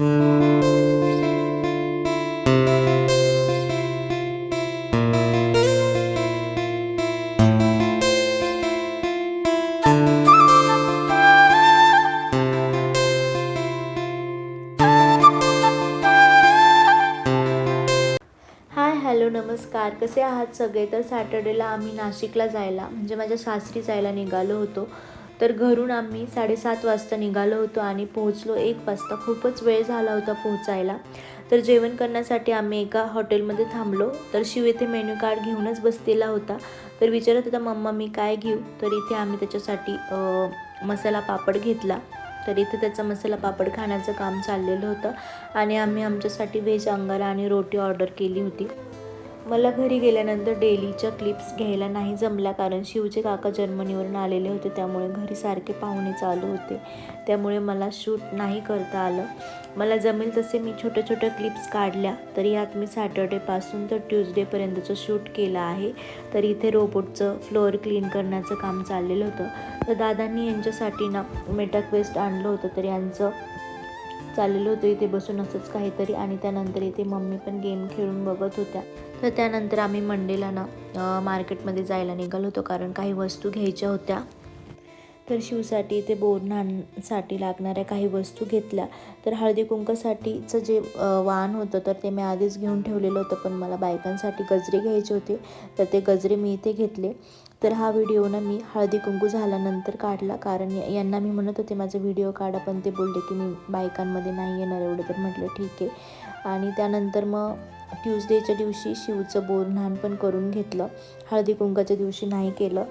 Hi hello नमस्कार. कसे आहात सगळे? तर सॅटर्डेला आम्ही नाशिकला जायला म्हणजे माझ्या सासरी जायला निघालो होतो. तर घरून आम्ही साडेसात वाजता निघालो होतो आणि पोहोचलो. एक वाजता खूपच वेळ झाला होता पोहोचायला. तर जेवण करण्यासाठी आम्ही एका हॉटेलमध्ये थांबलो. तर शिव इथे मेन्यू कार्ड घेऊनच बसलेला होता. तर विचारत होता मम्मा मी काय घेऊ? तर इथे आम्ही त्याच्यासाठी मसाला पापड घेतला. तर इथे त्याचा मसाला पापड खाण्याचं काम चाललेलं होतं. आणि आम्ही आमच्यासाठी व्हेज अंगारा आणि रोटी ऑर्डर केली होती. मला घरी गेल्यानंतर डेलीच्या क्लिप्स घ्यायला नाही जमल्या कारण शिवचे काका जर्मनीवरून आलेले होते त्यामुळे घरी सारखे पाहुणे चालू होते. त्यामुळे मला शूट नाही करता आलं. मला जमेल तसे मी छोट्या छोट्या क्लिप्स काढल्या तरी यात मी सॅटर्डेपासून तर ट्यूजडेपर्यंतचं शूट केलं आहे. तर इथे रोबोटचं फ्लोअर क्लीन करण्याचं काम चाललेलं होतं. तर दादांनी यांच्यासाठी ना मेटक वेस्ट आणलं होतं तर यांचं चाललेलं होतं इथे बसून असंच काहीतरी आणि त्यानंतर इथे मम्मी पण गेम खेळून बघत होत्या. तर त्यानंतर आम्ही मंडेला ना मार्केटमध्ये जायला निघालो होतो कारण काही वस्तू घ्यायच्या होत्या. तर शिवसाठी ते बोरणांसाठी लागणाऱ्या काही वस्तू घेतल्या. तर हळदी कुंकासाठीचं जे वाहन होतं तर ते मी आधीच घेऊन ठेवलेलं होतं पण मला बायकांसाठी गजरे घ्यायचे होते. तर ते गजरे मी इथे घेतले. तर हा व्हिडिओ ना मी हळदी कुंकू झाल्यानंतर काढला. कारण या- यांना मी म्हणत होते माझा व्हिडिओ काढा. पण ते बोलले की मी बायकांमध्ये नाही येणार एवढं. तर म्हटलं ठीक आहे. आणि त्यानंतर मग ट्यूजडेच्या दिवशी शिवचं बोरन्हाण पण करून घेतलं. हळदी कुंकाच्या दिवशी नाही केलं.